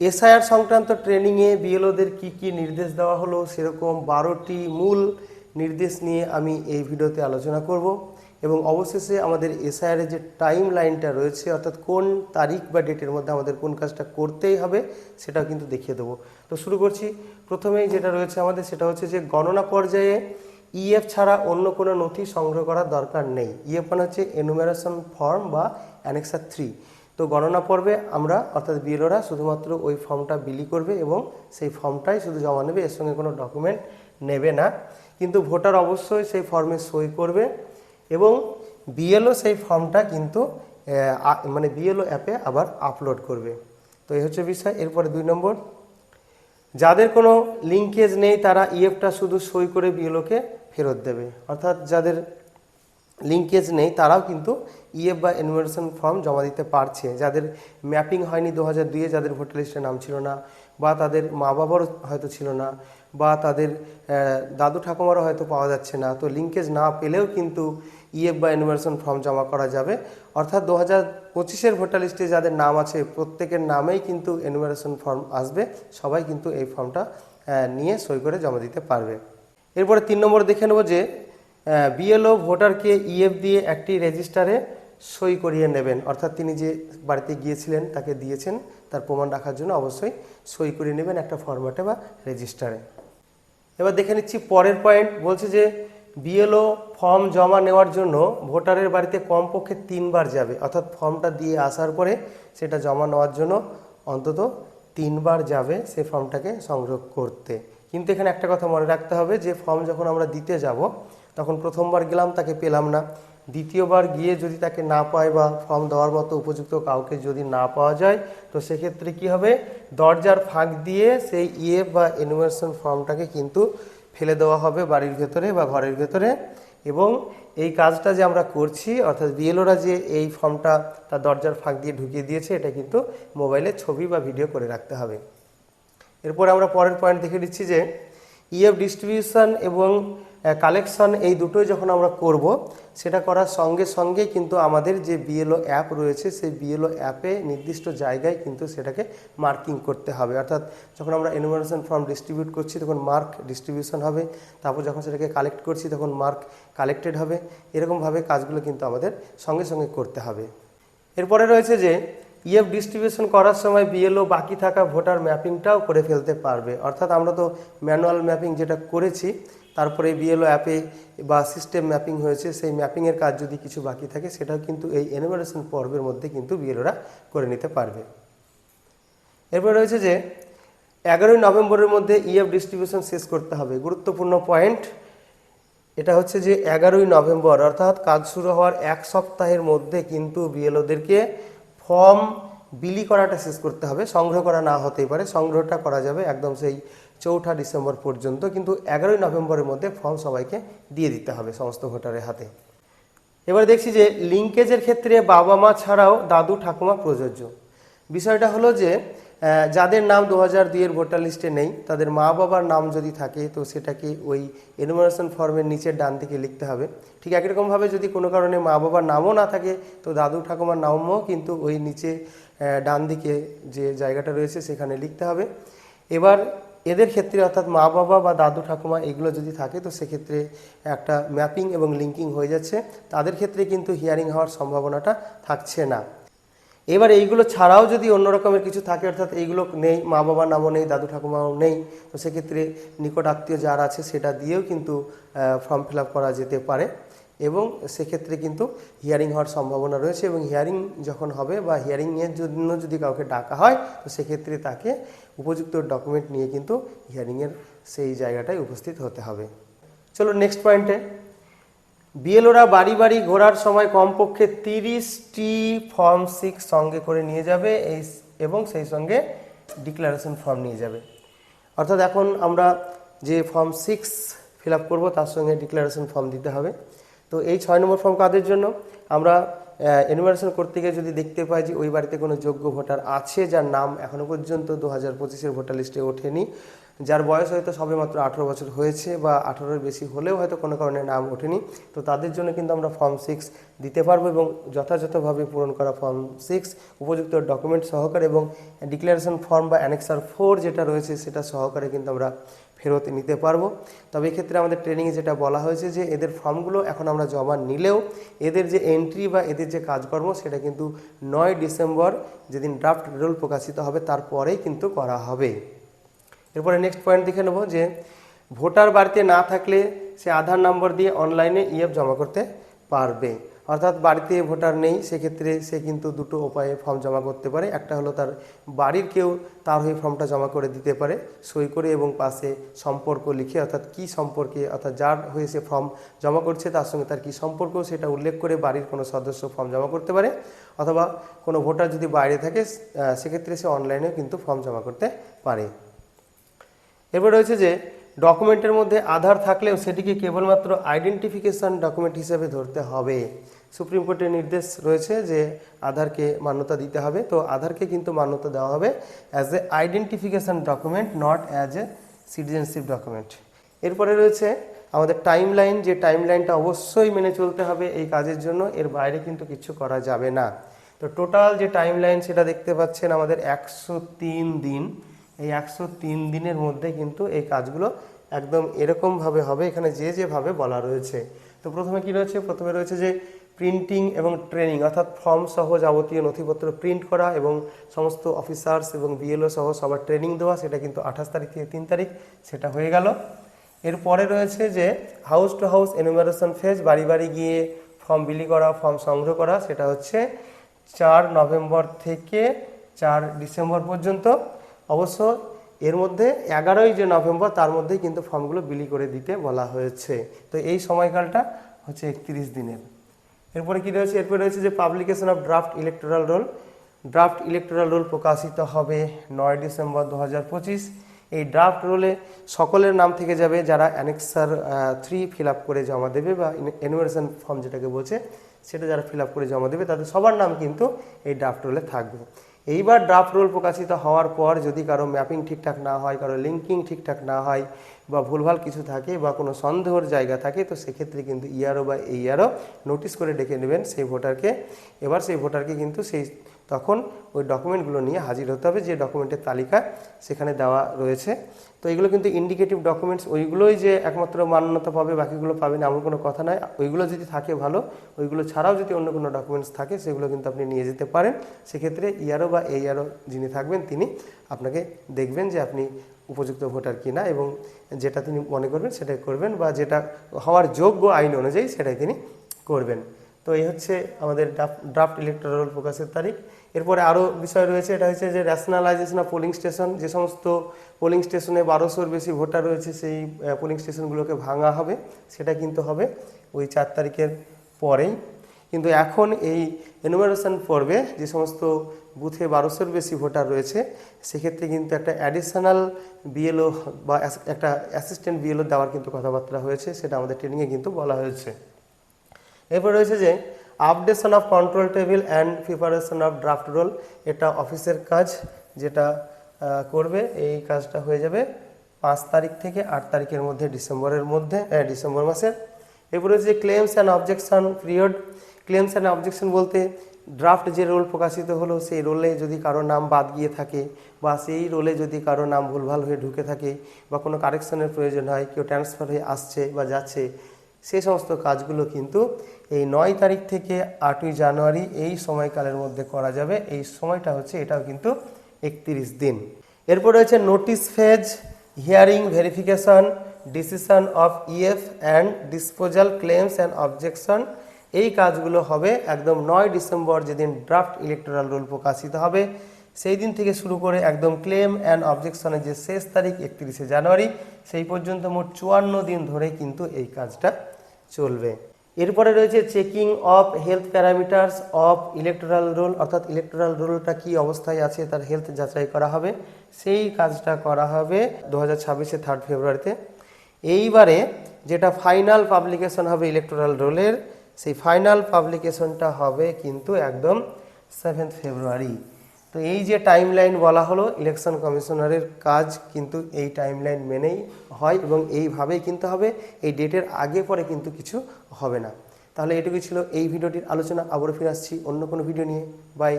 SIR সংক্রান্ত ট্রেনিংয়ে বিএলওদের কি কি নির্দেশ দেওয়া হলো সেরকম বারোটি মূল নির্দেশ নিয়ে আমি এই ভিডিওতে আলোচনা করব এবং অবশেষে আমাদের এসআইআর যে টাইম লাইনটা রয়েছে, অর্থাৎ কোন তারিখ বা ডেটের মধ্যে আমাদের কোন কাজটা করতেই হবে সেটাও কিন্তু দেখিয়ে দেবো। তো শুরু করছি। প্রথমেই যেটা রয়েছে আমাদের সেটা হচ্ছে যে গণনা পর্যায়ে ইএফ ছাড়া অন্য কোনো নথি সংগ্রহ করার দরকার নেই। ইএফ মানে হচ্ছে এনুমেরেশন ফর্ম বা অ্যানেক্সার থ্রি তো গণনা পর্বে আমরা, অর্থাৎ বিএলওরা শুধুমাত্র ওই ফর্মটা বিলি করবে এবং সেই ফর্মটাই শুধু জমা নেবে, এর সঙ্গে কোনো ডকুমেন্ট নেবে না। কিন্তু ভোটার অবশ্যই সেই ফর্মে সই করবে এবং বিএলও সেই ফর্মটা কিন্তু মানে বিএলও অ্যাপে আবার আপলোড করবে। তো এই হচ্ছে বিষয়। এরপরে দুই নম্বর। যাদের কোনো লিঙ্কেজ নেই, তারা ইএফটা শুধু সই করে বিএলওকে ফেরত দেবে। অর্থাৎ যাদের লিঙ্কেজ নেই, তারাও কিন্তু ইএফ বা এনুমারেশন ফর্ম জমা দিতে পারছে। যাদের ম্যাপিং হয়নি দু হাজার দুইয়ে, যাদের ভোটার লিস্টে নাম ছিল না, বা তাদের মা বাবারও হয়তো ছিল না, বা তাদের দাদু ঠাকুমারও হয়তো পাওয়া যাচ্ছে না, তো লিঙ্কেজ না পেলেও কিন্তু ইএফ বা এনুমারেশন ফর্ম জমা করা যাবে। অর্থাৎ দু হাজার পঁচিশের ভোটার লিস্টে যাদের নাম আছে, প্রত্যেকের নামেই কিন্তু এনুমারেশন ফর্ম আসবে। সবাই কিন্তু এই ফর্মটা নিয়ে সই করে জমা দিতে পারবে। এরপরে তিন নম্বর দেখে নেব যে বিএলও ভোটারকে ইএফ দিয়ে একটি রেজিস্টারে সই করিয়ে নেবেন। অর্থাৎ তিনি যে বাড়িতে গিয়েছিলেন, তাকে দিয়েছেন, তার প্রমাণ রাখার জন্য অবশ্যই সই করিয়ে নেবেন একটা ফরম্যাটে বা রেজিস্টারে। এবার দেখে নিচ্ছি পরের পয়েন্ট, বলছে যে বিএলও ফর্ম জমা নেওয়ার জন্য ভোটারের বাড়িতে কমপক্ষে তিনবার যাবে। অর্থাৎ ফর্মটা দিয়ে আসার পরে সেটা জমা নেওয়ার জন্য অন্তত তিনবার যাবে সেই ফর্মটাকে সংগ্রহ করতে। কিন্তু এখানে একটা কথা মনে রাখতে হবে যে, ফর্ম যখন আমরা দিতে যাব তখন প্রথমবার গেলাম, তাকে পেলাম না। দ্বিতীয়বার গিয়ে যদি তাকে না পায় বা ফর্ম দেওয়ার মতো উপযুক্ত কাউকে যদি না পাওয়া যায়, তো সেক্ষেত্রে কি হবে? দরজার ফাঁক দিয়ে সেই ইএফ বা এনুমেশন ফর্মটাকে কিন্তু ফেলে দেওয়া হবে বাড়ির ভেতরে বা ঘরের ভেতরে। এবং এই কাজটা যে আমরা করছি, অর্থাৎ বিএলওরা যে এই ফর্মটা তার দরজার ফাঁক দিয়ে ঢুকিয়ে দিয়েছে, এটা কিন্তু মোবাইলে ছবি বা ভিডিও করে রাখতে হবে। এরপরে আমরা পরের পয়েন্ট দেখে দিচ্ছি যে ইএফ ডিস্ট্রিবিউশন এবং কালেকশন এই দুটোই যখন আমরা করব, সেটা করার সঙ্গে সঙ্গে কিন্তু আমাদের যে বিএলও অ্যাপ রয়েছে, সেই বিএলও অ্যাপে নির্দিষ্ট জায়গায় কিন্তু সেটাকে মার্কিং করতে হবে। অর্থাৎ যখন আমরা এনুমারেশন ফর্ম ডিস্ট্রিবিউট করছি, তখন মার্ক ডিস্ট্রিবিউশন হবে। তারপর যখন সেটাকে কালেক্ট করছি, তখন মার্ক কালেক্টেড হবে। এরকমভাবে কাজগুলো কিন্তু আমাদের সঙ্গে সঙ্গে করতে হবে। এরপরে রয়েছে যে ইএফ ডিস্ট্রিবিউশন করার সময় বিএলও বাকি থাকা ভোটার ম্যাপিংটাও করে ফেলতে পারবে। অর্থাৎ আমরা তো ম্যানুয়াল ম্যাপিং যেটা করেছি, তারপরে বিএলও অ্যাপে বা সিস্টেম ম্যাপিং হয়েছে, সেই ম্যাপিংয়ের কাজ যদি কিছু বাকি থাকে, সেটাও কিন্তু এই এনুমারেশন পর্বের মধ্যে কিন্তু বিএলওরা করে নিতে পারবে। এরপরে রয়েছে যে, এগারোই নভেম্বরের মধ্যে ইএফ ডিস্ট্রিবিউশন শেষ করতে হবে। গুরুত্বপূর্ণ পয়েন্ট এটা হচ্ছে যে এগারোই নভেম্বর, অর্থাৎ কাজ শুরু হওয়ার এক সপ্তাহের মধ্যে কিন্তু বিএলওদেরকে ফর্ম বিলি করাটা শেষ করতে হবে, সংগ্রহ করা না হতেই পারে, সংগ্রহটা করা যাবে একদম সেই চৌঠা ডিসেম্বর পর্যন্ত, কিন্তু এগারোই নভেম্বরের মধ্যে ফর্ম সবাইকে দিয়ে দিতে হবে সমস্ত ভোটারের হাতে। এবার দেখছি যে লিঙ্কেজের ক্ষেত্রে বাবা মা ছাড়াও দাদু ঠাকুমা প্রযোজ্য। বিষয়টা হলো যে যাদের নাম দু হাজার দুইয়ের ভোটার লিস্টে নেই, তাদের মা বাবার নাম যদি থাকে, তো সেটাকে ওই এনুমারেশন ফর্মের নিচের ডান দিকে লিখতে হবে। ঠিক একই রকমভাবে যদি কোনো কারণে মা বাবার নামও না থাকে, তো দাদু ঠাকুমার নামও কিন্তু ওই নিচে ডান দিকে যে জায়গাটা রয়েছে, সেখানে লিখতে হবে। এবার এদের ক্ষেত্রে অর্থাৎ মা বাবা বা দাদু ঠাকুমা এগুলো যদি থাকে, তো সেক্ষেত্রে একটা ম্যাপিং এবং লিঙ্কিং হয়ে যাচ্ছে। তাদের ক্ষেত্রে কিন্তু হিয়ারিং হওয়ার সম্ভাবনাটা থাকছে না। এবার এইগুলো ছাড়াও যদি অন্য রকমের কিছু থাকে, অর্থাৎ এইগুলো নেই মা বাবার নামও নেই, দাদু ঠাকুমাও নেই, তো সেক্ষেত্রে নিকট আত্মীয় যার আছে সেটা দিয়েও কিন্তু ফর্ম ফিল করা যেতে পারে। এবং সেক্ষেত্রে কিন্তু হিয়ারিং হওয়ার সম্ভাবনা রয়েছে এবং হিয়ারিং যখন হবে বা হিয়ারিংয়ের জন্য যদি কাউকে ডাকা হয়, তো সেক্ষেত্রে তাকে উপযুক্ত ডকুমেন্ট নিয়ে কিন্তু হিয়ারিংয়ের সেই জায়গাটায় উপস্থিত হতে হবে। চলো নেক্সট পয়েন্টে বিএলওরা বাড়ি বাড়ি ঘোরার সময় কমপক্ষে তিরিশটি ফর্ম সিক্স সঙ্গে করে নিয়ে যাবে, এই এবং সেই সঙ্গে ডিক্লারেশন ফর্ম নিয়ে যাবে। অর্থাৎ এখন আমরা যে ফর্ম সিক্স ফিল আপ করব, তার সঙ্গে ডিক্লারেশন ফর্ম দিতে হবে। তো এই ছয় নম্বর ফর্ম কাদের জন্য? আমরা এনুমারেশন করতে গিয়ে যদি দেখতে পাই যে ওই বাড়িতে কোনো যোগ্য ভোটার আছে যার নাম এখনও পর্যন্ত দু হাজার পঁচিশের ভোটার লিস্টে ওঠেনি যার বয়স হয়তো সবে মাত্র আঠেরো বছর হয়েছে বা আঠেরোর বেশি হলেও হয়তো কোনো কারণে নাম ওঠেনি, তো তাদের জন্য কিন্তু আমরা ফর্ম সিক্স দিতে পারব এবং যথাযথভাবে পূরণ করা ফর্ম সিক্স উপযুক্ত ডকুমেন্ট সহকারে এবং ডিক্লারেশন ফর্ম বা অ্যানেক্সার ফোর যেটা রয়েছে সেটা সহকারে কিন্তু আমরা ফেরত নিতে পারব। তবে এক্ষেত্রে আমাদের ট্রেনিংয়ে যেটা বলা হয়েছে যে এদের ফর্মগুলো এখন আমরা জমা নিলেও এদের যে এন্ট্রি বা এদের যে কাজকর্ম সেটা কিন্তু নয় ডিসেম্বর যেদিন ড্রাফট রোল প্রকাশিত হবে তারপরেই কিন্তু করা হবে। এরপরে নেক্সট পয়েন্ট দেখে নেব যে, ভোটার বাড়িতে না থাকলে সে আধার নম্বর দিয়ে অনলাইনে ইএফ জমা করতে পারবে। অর্থাৎ বাড়িতে ভোটার নেই, সেক্ষেত্রে সে কিন্তু দুটো উপায়ে ফর্ম জমা করতে পারে। একটা হলো তার বাড়ির কেউ, তার হয়ে ফর্মটা জমা করে দিতে পারে, সই করে এবং পাশে সম্পর্ক লিখে, অর্থাৎ কি সম্পর্কে, অর্থাৎ যার হয়ে সে ফর্ম জমা করছে, তার সঙ্গে তার কি সম্পর্ক, সেটা উল্লেখ করে বাড়ির কোনো সদস্য ফর্ম জমা করতে পারে। অথবা কোনো ভোটার যদি বাইরে থাকে সেক্ষেত্রে সে অনলাইনেও কিন্তু ফর্ম জমা করতে পারে। এরপর রয়েছে যে ডকুমেন্টের মধ্যে আধার থাকলেও সেটিকে কেবলমাত্র আইডেন্টিফিকেশন ডকুমেন্ট হিসেবে ধরতে হবে। সুপ্রিম কোর্টের নির্দেশ রয়েছে যে, আধারকে মান্যতা দিতে হবে। তো আধারকে কিন্তু মান্যতা দেওয়া হবে as a identification document not as a citizenship document এরপরে রয়েছে আমাদের টাইম লাইন যে টাইম লাইনটা অবশ্যই মেনে চলতে হবে এই কাজের জন্য, এর বাইরে কিন্তু কিছু করা যাবে না। তো টোটাল যে টাইম লাইন সেটা দেখতে পাচ্ছেন আমাদের একশো তিন দিন। এই একশো তিন দিনের মধ্যে কিন্তু এই কাজগুলো একদম এরকমভাবে হবে, এখানে যে যেভাবে বলা রয়েছে। তো প্রথমে কি রয়েছে? প্রথমে রয়েছে যে প্রিন্টিং এবং ট্রেনিং অর্থাৎ ফর্ম সহ যাবতীয় নথিপত্র প্রিন্ট করা এবং সমস্ত অফিসার্স এবং বিএলও সহ সবার ট্রেনিং দেওয়া, সেটা কিন্তু আঠাশ তারিখ থেকে তিন তারিখ, সেটা হয়ে গেল। এরপরে রয়েছে যে house to house enumeration phase বাড়ি বাড়ি গিয়ে ফর্ম বিলি করা ফর্ম সংগ্রহ করা, সেটা হচ্ছে চার নভেম্বর থেকে চার ডিসেম্বর পর্যন্ত। অবশ্য এর মধ্যে এগারোই যে নভেম্বর, তার মধ্যেই কিন্তু ফর্মগুলো বিলি করে দিতে বলা হয়েছে। তো এই সময়কালটা হচ্ছে একত্রিশ দিনের। এরপরে কি রয়েছে? এরপরে রয়েছে যে publication of draft electoral roll draft electoral roll প্রকাশিত হবে নয় ডিসেম্বর দু হাজার পঁচিশ। এই ড্রাফট রোলে সকলের নাম থেকে যাবে যারা অ্যানেক্সার থ্রি ফিল আপ করে জমা দেবে বা এনুয়ারেশন ফর্ম যেটাকে বলছে, সেটা যারা ফিল আপ করে জমা দেবে, তাদের সবার নাম কিন্তু এই ড্রাফট রোলে থাকবে। এইবার ড্রাফট রোল প্রকাশিত হওয়ার পর যদি কারও ম্যাপিং ঠিকঠাক না হয়, কারও লিঙ্কিং ঠিকঠাক না হয় বা ভুলভাল কিছু থাকে বা কোনো সন্দেহর জায়গা থাকে, তো সেক্ষেত্রে কিন্তু ইয়ারও বা এই ইয়ারও নোটিশ করে ডেকে নেবেন সেই ভোটারকে এবার সেই ভোটারকে কিন্তু সেই তখন ওই ডকুমেন্টগুলো নিয়ে হাজির হতে হবে, যে ডকুমেন্টের তালিকা সেখানে দেওয়া রয়েছে। তো এগুলো কিন্তু ইন্ডিকেটিভ ডকুমেন্টস ওইগুলোই যে একমাত্র মান্যতা পাবে, বাকিগুলো পাবে না, এমন কোনো কথা নয়। ওইগুলো যদি থাকে ভালো, ওইগুলো ছাড়াও যদি অন্য কোনো ডকুমেন্টস থাকে, সেগুলো কিন্তু আপনি নিয়ে যেতে পারেন। সেক্ষেত্রে ইয়ারও বা এই ইয়ারও যিনি থাকবেন, তিনি আপনাকে দেখবেন যে আপনি উপযুক্ত ভোটার কিনা এবং যেটা তিনি মনে করবেন সেটাই করবেন বা যেটা হওয়ার যোগ্য আইন অনুযায়ী সেটাই তিনি করবেন। তো এই হচ্ছে আমাদের ড্রাফট ইলেকট্রাল প্রকাশের তারিখ। এরপরে আরও বিষয় রয়েছে, এটা হচ্ছে যে ন্যাশনালাইজেশন অফ পোলিং স্টেশন যে সমস্ত পোলিং স্টেশনে বারোশোর বেশি ভোটার রয়েছে, সেই পোলিং স্টেশনগুলোকে ভাঙা হবে, সেটা কিন্তু হবে ওই চার তারিখের পরেই। কিন্তু এখন এই এনুমারেশন পর্বে যে সমস্ত বুথে বারোশোর বেশি ভোটার রয়েছে, সেক্ষেত্রে কিন্তু একটা অ্যাডিশনাল বিএলও বা একটা অ্যাসিস্ট্যান্ট বিএলও দেওয়ার কিন্তু কথাবার্তা হয়েছে, সেটা আমাদের ট্রেনিংয়ে কিন্তু বলা হয়েছে। এরপর রয়েছে যে updation of control table and preparation of draft roll এটা অফিসের কাজ যেটা করবে, এই কাজটা হয়ে যাবে পাঁচ তারিখ থেকে আট তারিখের মধ্যে, ডিসেম্বরের মধ্যে ডিসেম্বর মাসের। এরপর রয়েছে claims and objection period claims and objection বলতে ড্রাফট যে রোল প্রকাশিত হলো, সেই রোলে যদি কারও নাম বাদ গিয়ে থাকে, বা সেই রোলে যদি কারও নাম ভুলভাল হয়ে ঢুকে থাকে, বা কোনো কারেকশনের প্রয়োজন হয়, কেউ ট্রান্সফার হয়ে আসছে বা যাচ্ছে সেই সমস্ত কাজগুলো কিন্তু এই নয় তারিখ থেকে আটই জানুয়ারি এই সময়কালের মধ্যে করা যাবে। এই সময়টা হচ্ছে, এটাও কিন্তু একত্রিশ দিন। এরপর রয়েছে notice phase hearing verification decision of EF and disposal claims and objection এই কাজগুলো হবে একদম নয় ডিসেম্বর যেদিন ড্রাফট ইলেকটোরাল রুল প্রকাশিত হবে। সেই দিন থেকে শুরু করে একদম ক্লেম অ্যান্ড অবজেকশনের যে শেষ তারিখ একত্রিশে জানুয়ারি, সেই পর্যন্ত মোট চুয়ান্ন দিন ধরে কিন্তু এই কাজটা চলবে। এরপরে রয়েছে checking of health parameters of electoral roll অর্থাৎ ইলেকটোরাল রোলটা কি অবস্থায় আছে তার হেলথ যাচাই করা হবে। সেই কাজটা করা হবে দু হাজার ছাব্বিশে থার্ড ফেব্রুয়ারিতে এইবারে যেটা ফাইনাল পাবলিকেশন হবে ইলেকটোরাল রোলের সেই ফাইনাল পাবলিকেশনটা হবে কিন্তু একদম সেভেন্থ ফেব্রুয়ারি তো এই যে টাইম লাইন বলা হলো ইলেকশন কমিশনারের কাজ কিন্তু এই টাইম লাইন মেনেই হয় এবং এইভাবেই কিন্তু হবে, এই ডেটের আগে পরে কিন্তু কিছু হবে না। তাহলে এটুকুই ছিল এই ভিডিওটির আলোচনা। আবারও ফিরে আসছি অন্য কোনো ভিডিও নিয়ে। বাই